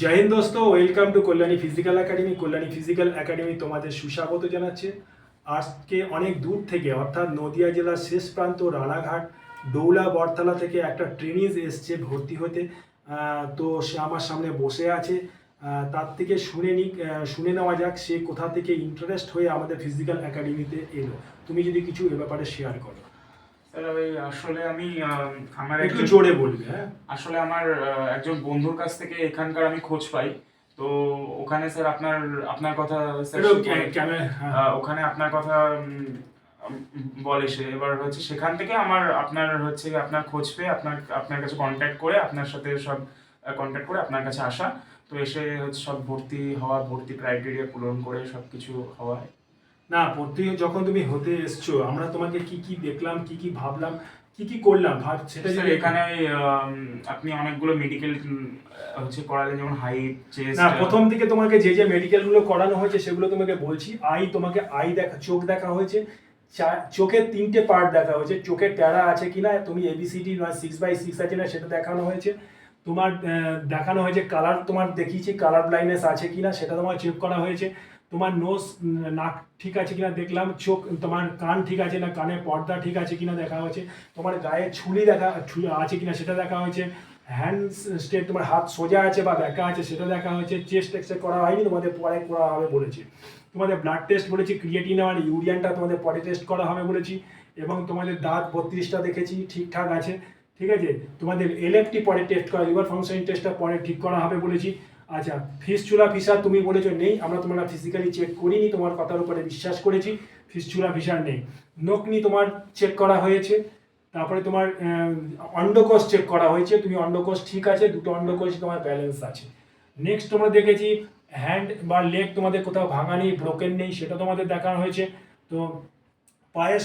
জয় হিন্দ দোস্ত welcome to Kalyani physical academy Kalyani physical academy তোমাদের সুস্বাগত জানাচ্ছে। আজকে অনেক দূর থেকে, অর্থাৎ নদিয়া জেলার শেষ প্রান্ত, রানাঘাট ডৌলা বরতলা থেকে একটা ট্রেনিজ এসছে ভর্তি হতে। তো সে আমার সামনে বসে আছে। তার থেকে শুনে নি শুনে নেওয়া যাক সে কোথা থেকে ইন্টারেস্ট হয়ে আমাদের ফিজিক্যাল একাডেমিতে এলো। তুমি যদি কিছু এ ব্যাপারে শেয়ার করো। আসলে আমি আমার একটু জোরে বলবে হ্যাঁ? আসলে আমার একজন বন্ধুর কাছ থেকে এখানকার আমি খোঁজ পাই। তো ওখানে স্যার আপনার আপনার কথা হ্যাঁ। ওখানে আপনার কথা বলে সে। এবার হচ্ছে সেখান থেকে আমার আপনার হচ্ছে আপনার খোঁজ পেয়ে আপনার আপনার কাছে কন্ট্যাক্ট করে আপনার সাথে সব কন্ট্যাক্ট করে আপনার কাছে আসা। তো এসে হচ্ছে সব ভর্তি হওয়া ভর্তি ক্রাইটেরিয়া পূরণ করে সব কিছু হওয়া না ভর্তি যখন তুমি হতে এসছো আমরা তোমাকে কি কি দেখলাম কি কি ভাবলাম কি কি করলাম ভাব সেটা স্যার এখানে আপনি অনেকগুলো মেডিকেল হচ্ছে করালেন যেমন হাইট চেস্ট না প্রথম থেকে তোমাকে যে যে মেডিকেলগুলো করানো হয়েছে সেগুলো তোমাকে বলছি। আই তোমাকে আই দেখা চোখ দেখা হয়েছে। চোখের তিনটে পার্ট দেখা হয়েছে। চোখের ট্যারা আছে কিনা তুমি এবিসিডি নয় সিক্স বাই সিক্স আছে না সেটা দেখানো হয়েছে। তোমার দেখানো হয়েছে কালার তোমার দেখিয়েছি কালার ব্লাইন্ডনেস আছে কিনা সেটা তোমার চেক করা হয়েছে। তোমার নোজ নাক ঠিক আছে কিনা দেখলাম, চোখ, তোমার কান ঠিক আছে না, কানে পর্দা ঠিক আছে কিনা দেখা হয়েছে, তোমার গায়ে ছুরি দেখা আছে কিনা সেটা দেখা হয়েছে হ্যান্ড স্টেট তোমার হাত সোজা আছে বা ব্যাকা আছে সেটা দেখা হয়েছে চেস্ট এক্সরে করা হয়নি, তোমাদের পরে করা হবে বলেছি। তোমাদের ব্লাড টেস্ট বলেছি ক্রিয়েটিন আর ইউরিয়ানটা তোমাদের পরে টেস্ট করা হবে বলেছি, এবং তোমাদের দাঁত বত্রিশটা দেখেছি, ঠিকঠাক আছে, ঠিক আছে? তোমাদের এলএফটি পরে টেস্ট করা লিভার ফাংশন টেস্টটা পরে ঠিক করা হবে বলেছি আচ্ছা ফিস চুলা ফিসার তুমি বলেছ নেই, আমরা তোমরা ফিজিক্যালি চেক করিনি, তোমার কথার উপরে বিশ্বাস করেছি, ফিস চুলা ফিসার নেই। নকনি তোমার চেক করা হয়েছে, তারপরে তোমার অন্ডকোষ চেক করা হয়েছে, তুমি অন্ডকোষ ঠিক আছে, দুটো অন্ডকোষ তোমার ব্যালেন্স আছে। নেক্সট তোমরা দেখেছি হ্যান্ড বা লেগ তোমাদের কোথাও ভাঙা নেই ব্রোকেন নেই, সেটা তোমাদের দেখানো হয়েছে। তো পায়ের